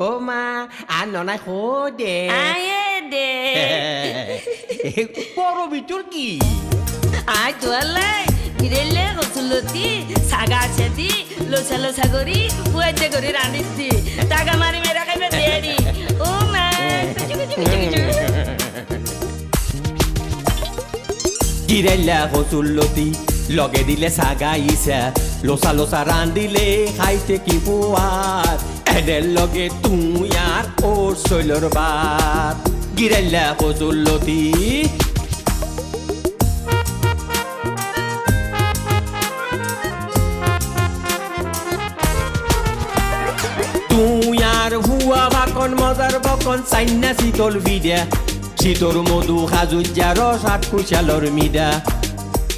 ও মা আর ননাই খো দে আয়ে দে বড় বিচুর কি আই তোয়ালাই কিরেলে রসুলতি সাগা ছেদি লোসা লোসা করি পুয়াতে করি রানিস্তি টাকা মারি মেরা খাইবে দেরি ও মা গিরাইলা হচুল্লতি লগে দিলে সাগা ইসা লোসা লোসা রান দিলে খাইতে কি পোয়ার এদের লগে তুই আর ওর শৈলর বাত গিরাইলা হচুল্লতি তুই আর হুয়া ভাকন মজার বকন চাইনা শীতল বিদা শীতর মধু খাজুজ্জা রস আট কুশালর মিদা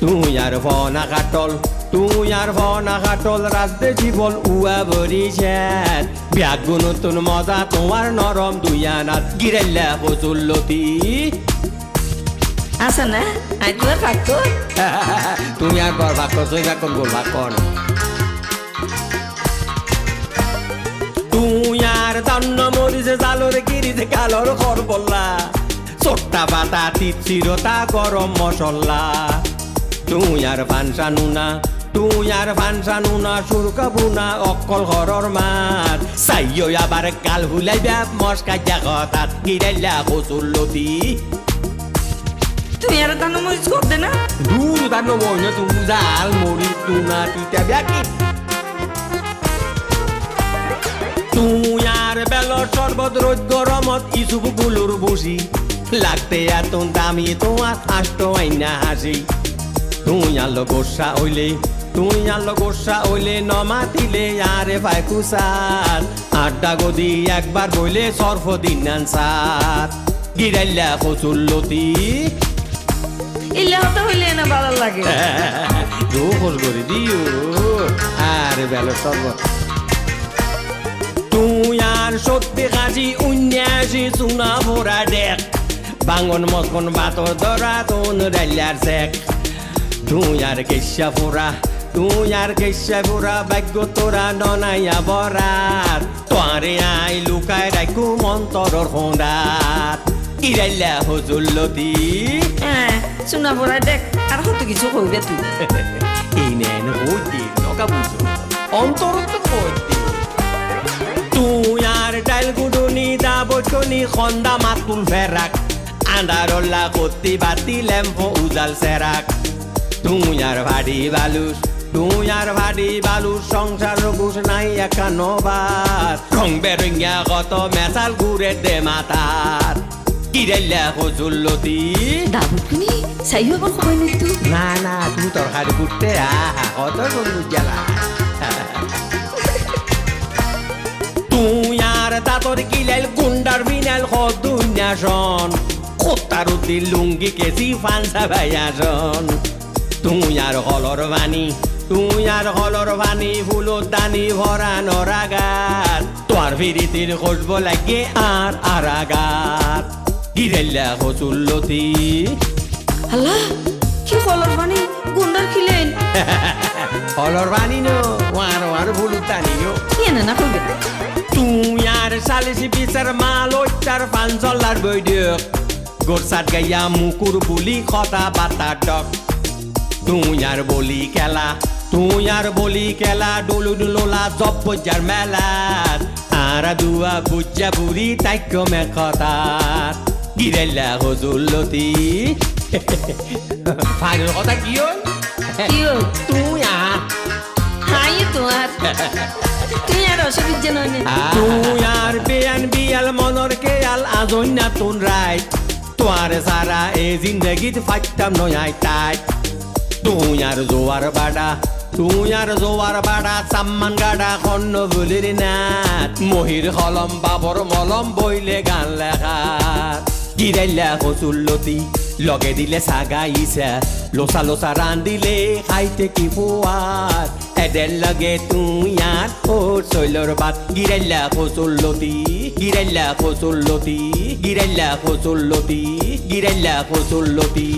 তুই আর ভনা কাটল তুই আর ভনা কাটল রাজদে জীবল উয়া ভরি ছেন ব্যাগ নতুন মজা তোমার নরম দুইয়ানাত গিরাইলা হচুল্লতি আসা না আই তোর ফাক্তো তুমি আর বর ভাকন সই ভাকন গোল ভাকন তুই আর দান্ন মরিছে জালর গিরিছে কালর খর বললা। চোট্টা পাতা তিচিরতা গরম মশলা। তুই আর ফানসা নুনা তুই আর ফানসা নুনা সুরকা বুনা অকল ঘরর মাত। চাইও আবার কাল হুলাই ব্যাপ মস্কা জাগতাত গিরাইলা কচুল্লতি তুই আর তানো মরিচ করতে না দূর দান্ন মইনা তুমি জাল মরি তুনা তিতা ব্যাকি। তুই আর বেলর সর্বত রোজ গরমত ইসুবগুলোর বসি লাগতে এত দামি তোমার আষ্ট আইনা হাসি তুই আলো গোসা ওইলে তুই আলো গোসা ওইলে নমা দিলে আরে ভাই কুসার। আড্ডা গদি একবার বইলে সর্ফ দিন সার গিরাইলা কচুল্লতি ইলে হতে হইলে না ভালো লাগে। দোষ করে দিও। আর বেলো সর্বত তুই আর সত্যি কাশি উন্যাসি চুনা ভরা দেখ বাঙন মস্কন বাতর ধরা তোন রাইলার শেখ তুই আর কেশা ফোরা তুই আর কেশা ফোরা ভাগ্য তোরা ননাইয়া বরাত তোয়ারে আই লুকায় রাখু মন্তরর হোঁদাত ইরাইলা হজুল্লতি শোনা পড়া দেখ আর কত কিছু কইবে তুই ইনেন হইতে নকা বুঝো অন্তরত কইতে তুই আর ডাইল গুডুনি দা বটনি খন্দা মাতুল ফেরাক আন্দারল্লা কত্তি বাতি ল্যাম্প উজাল সেরাক তুই আর বালুস তুই আর বালুস সংসার বুস নাই একা নবাত রং বেরঙ্গা কত মেসাল ঘুরে দে মাতার। কিরেল্লা হজুল্লতি আবার খবর নাই তুই না না তুমি তরকারি করতে আহা কত বন্ধু জ্বালা তুই আর তাতর কিলাইল গুন্ডার বিনাল দুনিয়াসন খোত্তার উদ্দিন লুঙ্গি কেসি ফানসা ভাইয়াসন তুই আর হলর বাণী তুই আর হলর বাণী ফুলত দানি ভরা নরাগাত তোর ফিরিতির খসব লাগে আর আরাগাত গিরেল্লা হচুল্লতি আল্লাহ কি কলর মানে গুন্ডার খিলেন হলর বাণী নো ওয়ার ওয়ার ফুলত দানি নো ইয়ে না না কইবে তুই আর সালিসি বিচার মাল ওইটার পাঞ্চলার বৈদ্যক গোরসাত গাইয়া মুকুর বুলি খতা বাতা ডক তুই আর বলি খেলা তুই আর বলি খেলা ডুলু ডুলোলা জব বজার মেলাত আর দুয়া বুজ্জা বুড়ি তাইক্য মেখতাত গিরেল্লা হজুল্লতি ফাইনাল কথা কি হল? কি হল? তুই আর হাই তোমার তুই আর অসুবিধা নয় না তুই আর বেয়ান বিয়াল মনর কেয়াল আজই না তুন রাই তোয়ার সারা এ জিন্দগিত ফাইতাম নয় তাই। তুই আর জোয়ার বাডা তুই আর জোয়ার বাডা সাম্মান গাডা খন্ন বলির নাত। মহির কলম, বাবর মলম, বইলে গান লেখা। গিরাইলা কচুল্লতি লগে দিলে সাগা ইসা লোসা লোসা রান দিলে খাইতে কি পোয়ার এদের লগে তুই আর ও শৈলর বাত গিরাইলা কচুল্লতি গিরাইলা কচুল্লতি গিরাইলা কচুল্লতি গিরাইলা কচুল্লতি